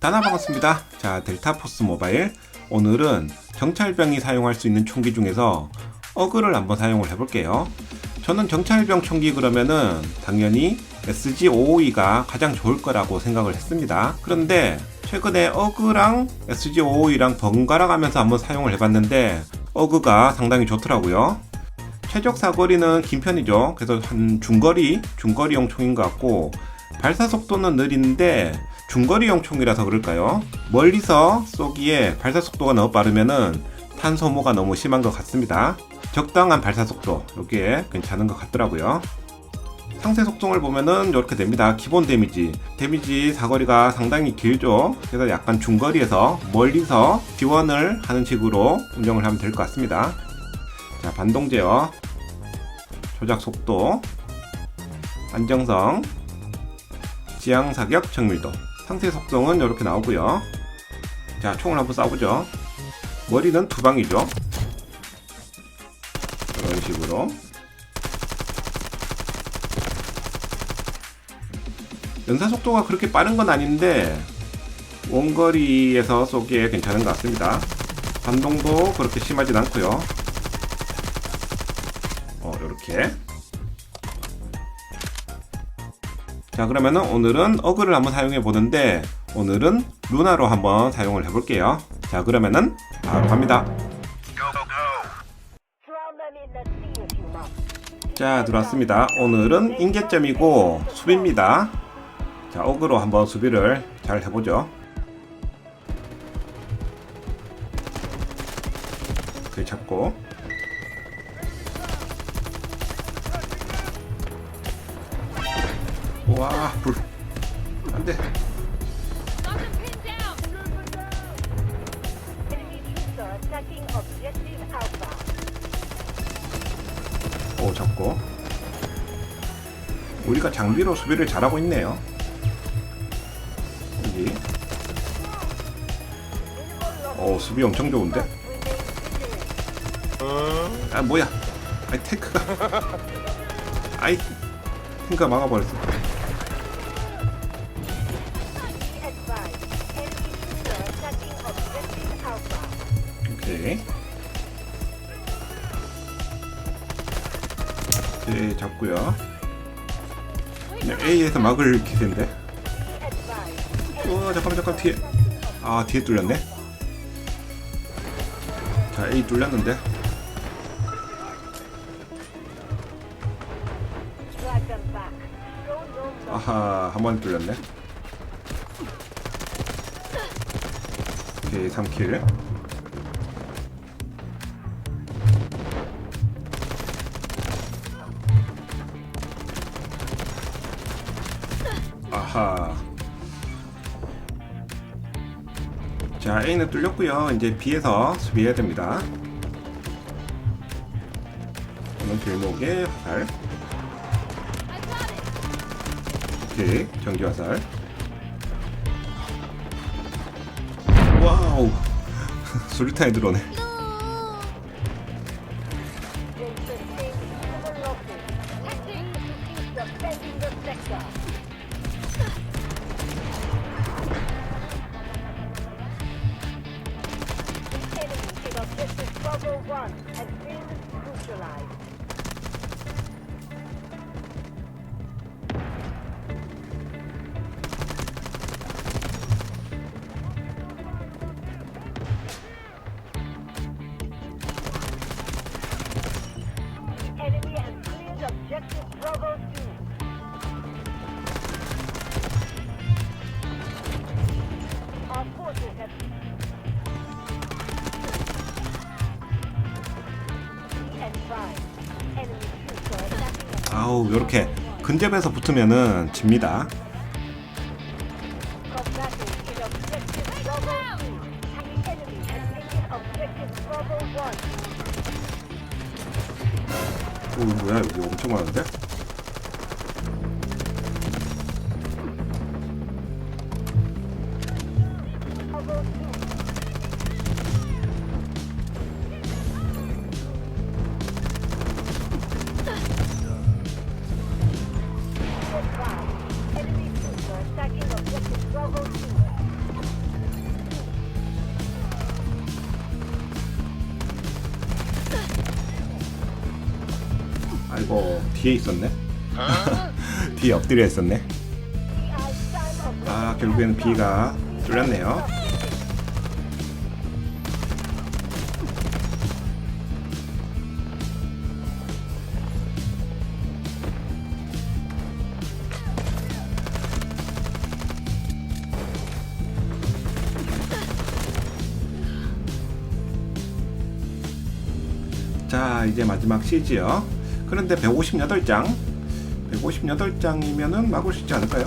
다나 반갑습니다. 자, 델타포스 모바일. 오늘은 정찰병이 사용할 수 있는 총기 중에서 어그를 한번 사용을 해볼게요. 저는 정찰병 총기 그러면은 당연히 SG-552가 가장 좋을 거라고 생각을 했습니다. 그런데 최근에 어그랑 SG-552랑 번갈아 가면서 한번 사용을 해봤는데 어그가 상당히 좋더라고요. 최적 사거리는 긴 편이죠. 그래서 한 중거리, 중거리용 총인 것 같고 발사 속도는 느린데 중거리용 총이라서 그럴까요? 멀리서 쏘기에 발사 속도가 너무 빠르면은 탄 소모가 너무 심한 것 같습니다. 적당한 발사 속도, 여기에 괜찮은 것 같더라고요. 상세 속성을 보면은 이렇게 됩니다. 기본 데미지. 데미지 사거리가 상당히 길죠. 그래서 약간 중거리에서 멀리서 지원을 하는 식으로 운영을 하면 될 것 같습니다. 자, 반동 제어, 조작 속도, 안정성, 지향 사격 정밀도. 상세 속성은 이렇게 나오고요. 자, 총을 한번 쏴보죠. 머리는 두 방이죠. 이런 식으로. 연사 속도가 그렇게 빠른 건 아닌데 원거리에서 쏘기에 괜찮은 것 같습니다. 반동도 그렇게 심하진 않고요. 어, 이렇게. 자, 그러면은 오늘은 어그를 한번 사용해 보는데 오늘은 루나로 한번 사용을 해 볼게요. 자, 그러면은 바로 갑니다. 자, 들어왔습니다. 오늘은 인계점이고 수비입니다. 자, 어그로 한번 수비를 잘 해보죠. 그 잡고. 와, 불. 안 돼. 오, 잡고. 우리가 장비로 수비를 잘하고 있네요. 여기. 오, 수비 엄청 좋은데? 아, 뭐야. 아이, 탱크가. 아이, 탱크가 막아버렸어. 오케이. 네, 잡고요. 그냥 A에서 막을. Be advised. 우와, 잠깐만, 잠깐, 뒤에. 아, 뒤에 뚫렸네. 자, A 뚫렸는데. 아하, 한 번 뚫렸네. 오케이, 3킬. 아하. 자, A는 뚫렸고요. 이제 B에서 수비해야 됩니다. 저는 길목에 화살. 오케이, 전기 화살. 와우. 수류탄이 들어오네. 아우, 요렇게 근접에서 붙으면은 집니다. Combating in objective Bravo 2. The enemy has taken objective Bravo 1. 오, 뭐야, 여기 엄청 많은데? 뒤에 있었네. 뒤에 엎드려 있었네. 아 결국에는 B가 뚫렸네요. 자 이제 마지막 시지요. 그런데 158장 158장이면은 막을 수 있지 않을까요?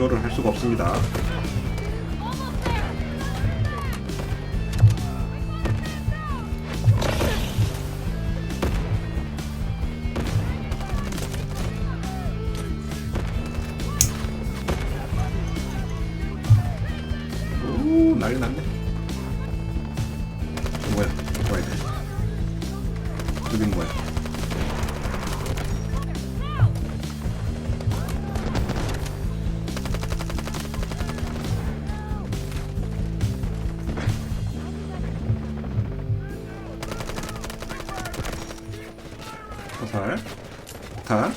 구조를 할 수가 없습니다. 여긴 뭐야? 화살, 폭탄,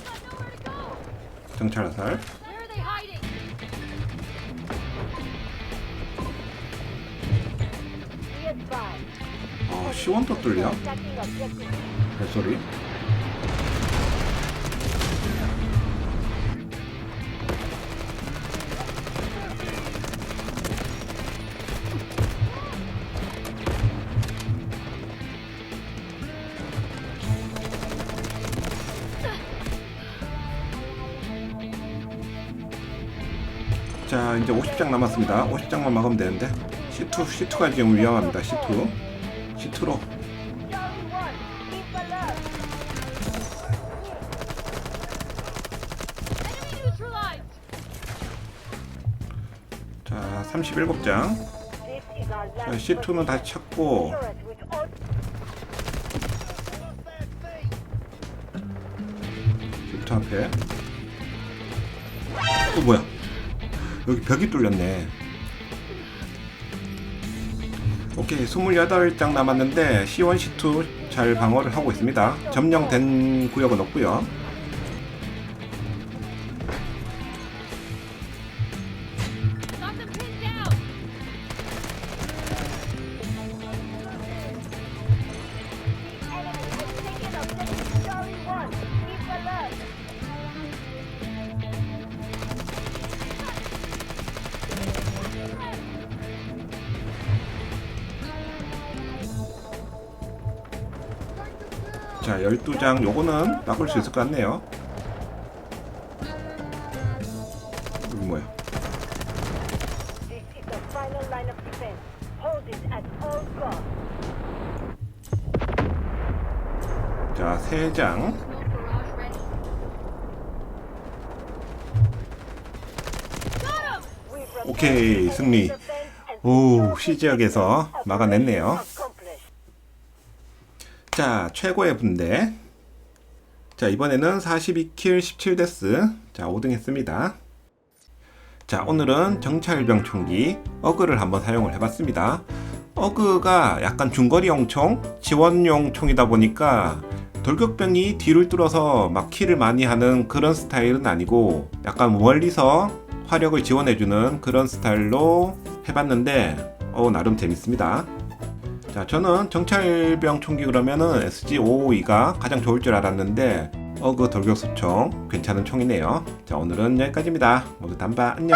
정찰 화살. 어, 시원도 뚫려? 발소리. 자 이제 50장 남았습니다. 50장만 막으면 되는데 C2 C2가 지금 위험합니다. C2 C2로 37장 This is our 자, last C2는 다시 찾고. Secure it with all C2 앞에. 어 뭐야? 여기 벽이 뚫렸네. 오케이 28장 남았는데 C1, C2 잘 방어를 하고 있습니다. 점령된 구역은 없고요 자 12장 요거는 막을 수 있을 것 같네요 여기 뭐야. 자 3장 Smoke barrage ready. Got him! We've repaired 오케이 승리 오 C지역에서 막아냈네요. 자, 최고의 분대. 자, 이번에는 42킬 17데스. 자, 5등 했습니다. 자, 오늘은 정찰병 총기 어그를 한번 사용을 해봤습니다. 어그가 약간 중거리용 총, 지원용 총이다 보니까 돌격병이 뒤를 뚫어서 막 킬을 많이 하는 그런 스타일은 아니고 약간 멀리서 화력을 지원해주는 그런 스타일로 해봤는데 어, 나름 재밌습니다. 자, 저는 정찰병 총기 그러면은 SG552가 가장 좋을 줄 알았는데 어그 돌격소총 괜찮은 총이네요. 자, 오늘은 여기까지입니다. 모두 단바 안녕.